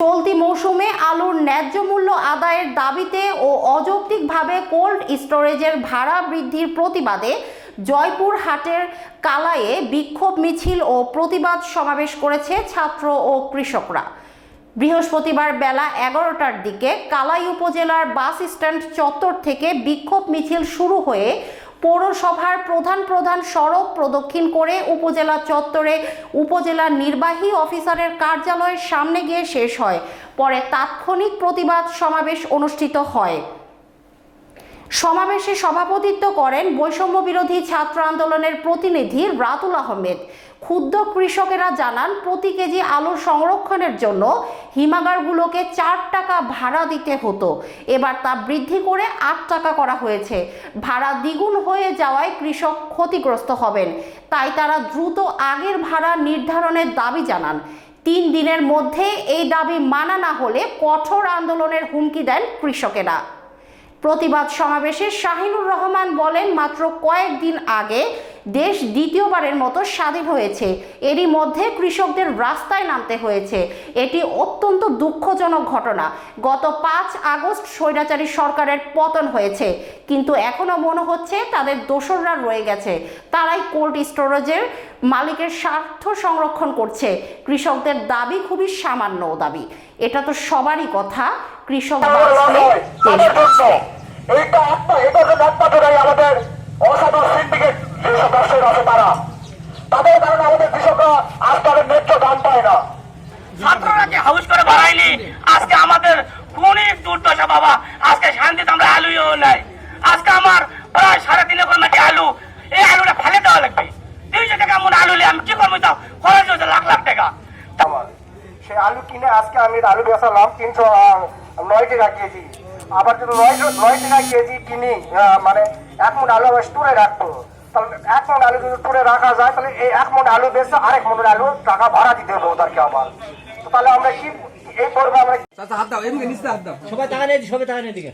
চলতি মৌসুমে আলুর ন্যায্য মূল্য আদায়ের দাবিতে ও অযৌক্তিকভাবে কোল্ড স্টোরেজের ভাড়া বৃদ্ধির প্রতিবাদে জয়পুর হাটের কালায়ে বিক্ষোভ মিছিল ও প্রতিবাদ সমাবেশ করেছে ছাত্র ও কৃষকরা। বৃহস্পতিবার বেলা এগারোটার দিকে কালাই উপজেলার বাস স্ট্যান্ড চত্বর থেকে বিক্ষোভ মিছিল শুরু হয়ে পৌরসভার প্রধান প্রধান সড়ক প্রদক্ষিণ করে উপজেলা চত্বরে উপজেলা নির্বাহী অফিসারের কার্যালয়ের সামনে গিয়ে শেষ হয়। পরে তাৎক্ষণিক প্রতিবাদ সমাবেশ অনুষ্ঠিত হয়। সমাবেশে সভাপতিত্ব করেন বৈষম্য বিরোধী ছাত্র আন্দোলনের প্রতিনিধি রাতুল আহমেদ। ক্ষুদ্র কৃষকেরা জানান, প্রতি কেজি আলু সংরক্ষণের জন্য হিমাগারগুলোকে চার টাকা ভাড়া দিতে হতো। এবার তা বৃদ্ধি করে আট টাকা করা হয়েছে। ভাড়া দ্বিগুণ হয়ে যাওয়ায় কৃষক ক্ষতিগ্রস্ত হবেন। তাই তারা দ্রুত আগের ভাড়া নির্ধারণের দাবি জানান। তিন দিনের মধ্যে এই দাবি মানা না হলে কঠোর আন্দোলনের হুমকি দেন কৃষকেরা। প্রতিবাদ সমাবেশে শাহিনুর রহমান বলেন মাত্র কয়েকদিন আগে দেশ দ্বিতীয়বারের মতো স্বাধীন হয়েছে। এরই মধ্যে কৃষকদের রাস্তায় নামতে হয়েছে। এটি অত্যন্ত দুঃখজনক ঘটনা। গত পাঁচ আগস্ট স্বৈরাচারী সরকারের পতন হয়েছে। কিন্তু এখনও মনে হচ্ছে তাদের দোসররা রয়ে গেছে। তারাই কোল্ড স্টোরেজের মালিকের স্বার্থ সংরক্ষণ করছে। কৃষকদের দাবি খুবই সামান্য দাবি। এটা তো সবারই কথা। কৃষক দেশ বাঁচবে। তাদের কারণে আমাদের কৃষকরা আজ তাদের ন্যায্য দাম পায় না। ছাত্ররা যে হাউস করে বাড়ায়নি? আজকে আমাদের অনেক দুর্দশা বাবা। আজকে শান্তিতে আমরা আলুও নাই। আজকে আমার প্রায় সাড়ে তিন একর মাটি আলু। এই আলুটা ফেলে দেওয়া লাগবে। দুইশো টাকা মন আলু আমি কি করব? তাও খরচ হচ্ছে লাখ লাখ টাকা। আমার সে আলু কিনে আজকে আমি আলু বেচালাম তিনশো নয় টাকা কেজি। আবার যদি নয় নয় টাকা কেজি কিনি মানে এক মন আলু আমি স্টোরে রাখব। তাহলে এক মন আলু যদি করে রাখা যায় তাহলে এই এক মন আলু বেচে আরেক মন আলু টাকা ভাড়া দিতে হবে ওদেরকে আমার তো তাহলে আমরা কি এই করব আমরা হাত দাও এমনি নিচে হাত দাও। সবাই টাকা নিয়ে সবাই তাকান এদিকে